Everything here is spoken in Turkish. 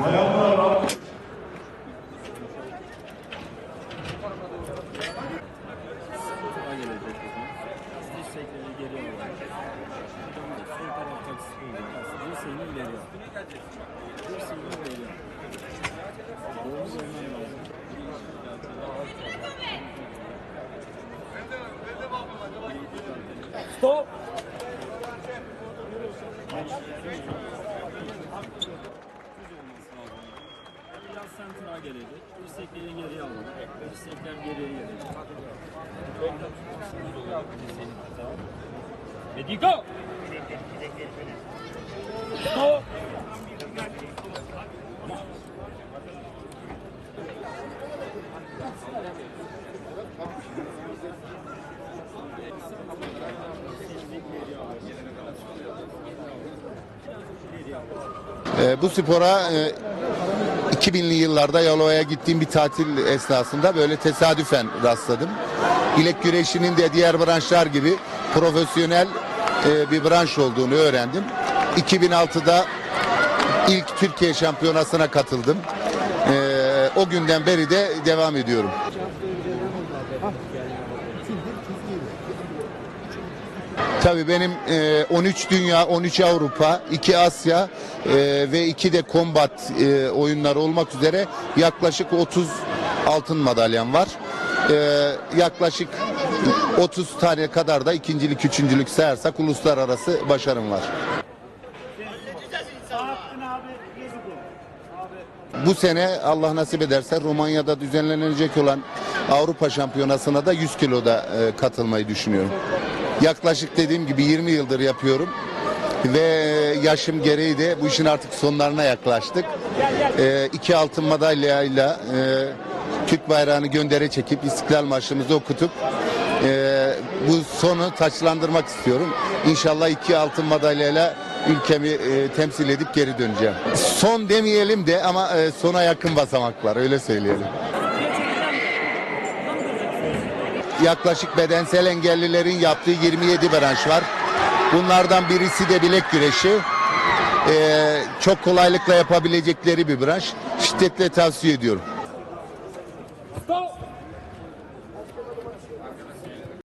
Bayanlar Stop! Biraz sentra gelecek. Dirsekleri geriye alalım. Dirsekler geriye gelecek. Ready go! Stop! Ee, bu spora e, 2000'li yıllarda Yalova'ya gittiğim bir tatil esnasında böyle tesadüfen rastladım. Bilek güreşinin de diğer branşlar gibi profesyonel e, bir branş olduğunu öğrendim. 2006'da ilk Türkiye şampiyonasına katıldım. Ee, o günden beri de devam ediyorum. Tabii benim e, 13 dünya, 13 Avrupa, 2 Asya e, ve 2 de kombat e, oyunları olmak üzere yaklaşık 30 altın madalyam var. E, yaklaşık 30 tane kadar da ikincilik, üçüncülük sayarsak uluslararası başarım var. Bu sene Allah nasip ederse Romanya'da düzenlenecek olan Avrupa Şampiyonası'na da 100 kiloda e, katılmayı düşünüyorum. Yaklaşık dediğim gibi 20 yıldır yapıyorum ve yaşım gereği de bu işin artık sonlarına yaklaştık. E, iki altın madalyayla e, Türk bayrağını göndere çekip İstiklal Marşımızı okutup e, bu sonu taçlandırmak istiyorum. İnşallah iki altın madalyayla ülkemi e, temsil edip geri döneceğim. Son demeyelim de ama e, sona yakın basamaklar öyle söyleyelim. Yaklaşık bedensel engellilerin yaptığı 27 branş var. Bunlardan birisi de bilek güreşi. E, çok kolaylıkla yapabilecekleri bir branş. Şiddetle tavsiye ediyorum. Stop!